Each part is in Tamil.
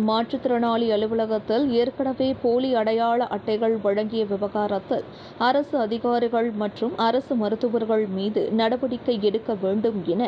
மாற்றுத்திறனாளி அலுவலகத்தில் ஏற்கனவே போலி அடையாள அட்டைகள் வழங்கிய விவகாரத்தில் அரசு அதிகாரிகள் மற்றும் அரசு மருத்துவர்கள் மீது நடவடிக்கை எடுக்க வேண்டும் என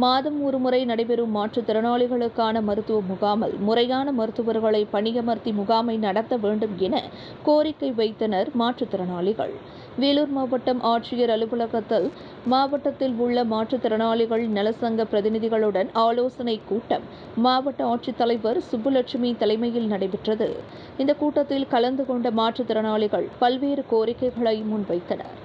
மாதம் ஒருமுறை நடைபெறும் மாற்றுத்திறனாளிகளுக்கான மருத்துவ முகாமில் முறையான மருத்துவர்களை பணியமர்த்தி முகாமை நடத்த வேண்டும் என கோரிக்கை வைத்தனர் மாற்றுத்திறனாளிகள். வேலூர் மாவட்டம் ஆட்சியர் அலுவலகத்தில் மாவட்டத்தில் உள்ள மாற்றுத்திறனாளிகள் நலசங்க பிரதிநிதிகளுடன் ஆலோசனை கூட்டம் மாவட்ட ஆட்சித்தலைவர் சுப்புலட்சுமி தலைமையில் நடைபெற்றது. இந்த கூட்டத்தில் கலந்து கொண்ட மாற்றுத்திறனாளிகள் பல்வேறு கோரிக்கைகளை முன்வைத்தனர்.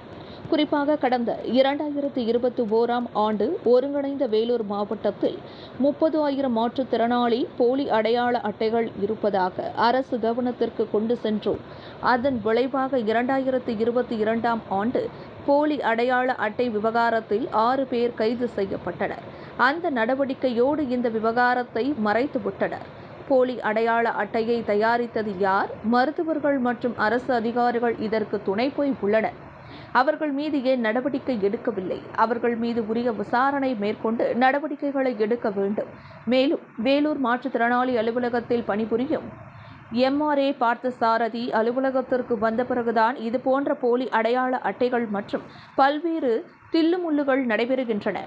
குறிப்பாக கடந்த இரண்டாயிரத்து இருபத்தி ஓராம் ஆண்டு ஒருங்கிணைந்த வேலூர் மாவட்டத்தில் முப்பது ஆயிரம் மாற்றுத்திறனாளி போலி அடையாள அட்டைகள் இருப்பதாக அரசு கவனத்திற்கு கொண்டு சென்றோம். அதன் விளைவாக இரண்டாயிரத்து இருபத்தி இரண்டாம் ஆண்டு போலி அடையாள அட்டை விவகாரத்தில் ஆறு பேர் கைது செய்யப்பட்டனர். அந்த நடவடிக்கையோடு இந்த விவகாரத்தை மறைத்துவிட்டனர் போலி அடையாள அட்டையை தயாரித்தது யார்? மருத்துவர்கள் மற்றும் அரசு அதிகாரிகள் இதற்கு துணை போய் உள்ளனர். அவர்கள் மீது ஏன் நடவடிக்கை எடுக்கவில்லை? அவர்கள் மீது உரிய விசாரணை மேற்கொண்டு நடவடிக்கைகளை எடுக்க வேண்டும். மேலும் வேலூர் மாற்றுத்திறனாளி அலுவலகத்தில் பணிபுரியும் எம்ஆர்ஏ பார்த்தசாரதி அலுவலகத்திற்கு வந்த பிறகுதான் இதுபோன்ற போலி அடையாள அட்டைகள் மற்றும் பல்வேறு தில்லுமுள்ளுகள் நடைபெறுகின்றன.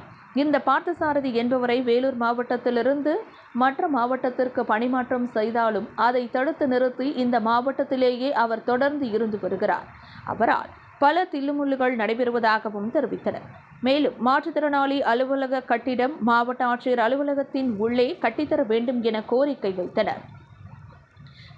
இந்த பார்த்தசாரதி என்பவரை வேலூர் மாவட்டத்திலிருந்து மற்ற மாவட்டத்திற்கு பணிமாற்றம் செய்தாலும் அதை தடுத்து நிறுத்தி இந்த மாவட்டத்திலேயே அவர் தொடர்ந்து இருந்து வருகிறார். அவரால் பல தில்லுமுள்ளுகள் நடைபெறுவதாகவும் தெரிவித்தனர் மேலும் மாற்றுத்திறனாளி அலுவலக கட்டிடம் மாவட்ட ஆட்சியர் அலுவலகத்தின் உள்ளே கட்டித்தர வேண்டும் என கோரிக்கை வைத்தனர்.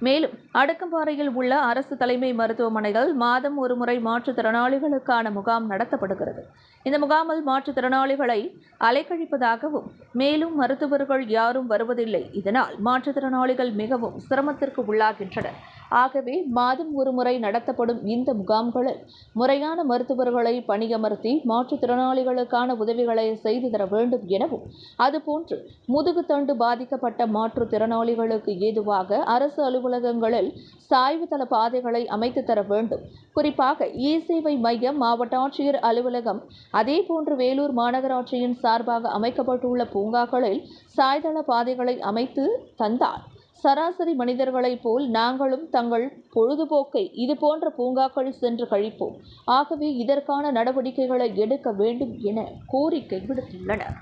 மேலும் அடுக்கம்பாறையில் உள்ள அரசு தலைமை மருத்துவமனையில் மாதம் ஒருமுறை மாற்றுத்திறனாளிகளுக்கான முகாம் நடத்தப்படுகிறது. இந்த முகாமில் மாற்றுத்திறனாளிகளை அலைக்கழிப்பதாகவும் மேலும் மருத்துவர்கள் யாரும் வருவதில்லை. இதனால் மாற்றுத்திறனாளிகள் மிகவும் சிரமத்திற்கு உள்ளாகின்றனர். ஆகவே மாதம் ஒருமுறை நடத்தப்படும் இந்த முகாம்களில் முறையான மருத்துவர்களை பணியமர்த்தி மாற்றுத்திறனாளிகளுக்கான உதவிகளை செய்து தர வேண்டும் எனவும் அதுபோன்று முதுகுத்தண்டு பாதிக்கப்பட்ட மாற்றுத்திறனாளிகளுக்கு ஏதுவாக அரசு அலுவலகங்களில் சாய்வு தள பாதைகளை அமைத்து தர வேண்டும். குறிப்பாக இ சேவை மையம் மாவட்ட ஆட்சியர் அலுவலகம் அதேபோன்று வேலூர் மாநகராட்சியின் சார்பாக அமைக்கப்பட்டுள்ள பூங்காக்களில் சாய்தள பாதைகளை அமைத்து தந்தால் சராசரி மனிதர்களைப் போல் நாங்களும் தங்கள் பொழுதுபோக்கை இதுபோன்ற பூங்காக்கள் சென்று கழிப்போம். ஆகவே இதற்கான நடவடிக்கைகளை எடுக்க வேண்டும் என கோரிக்கை விடுத்துள்ளனர்.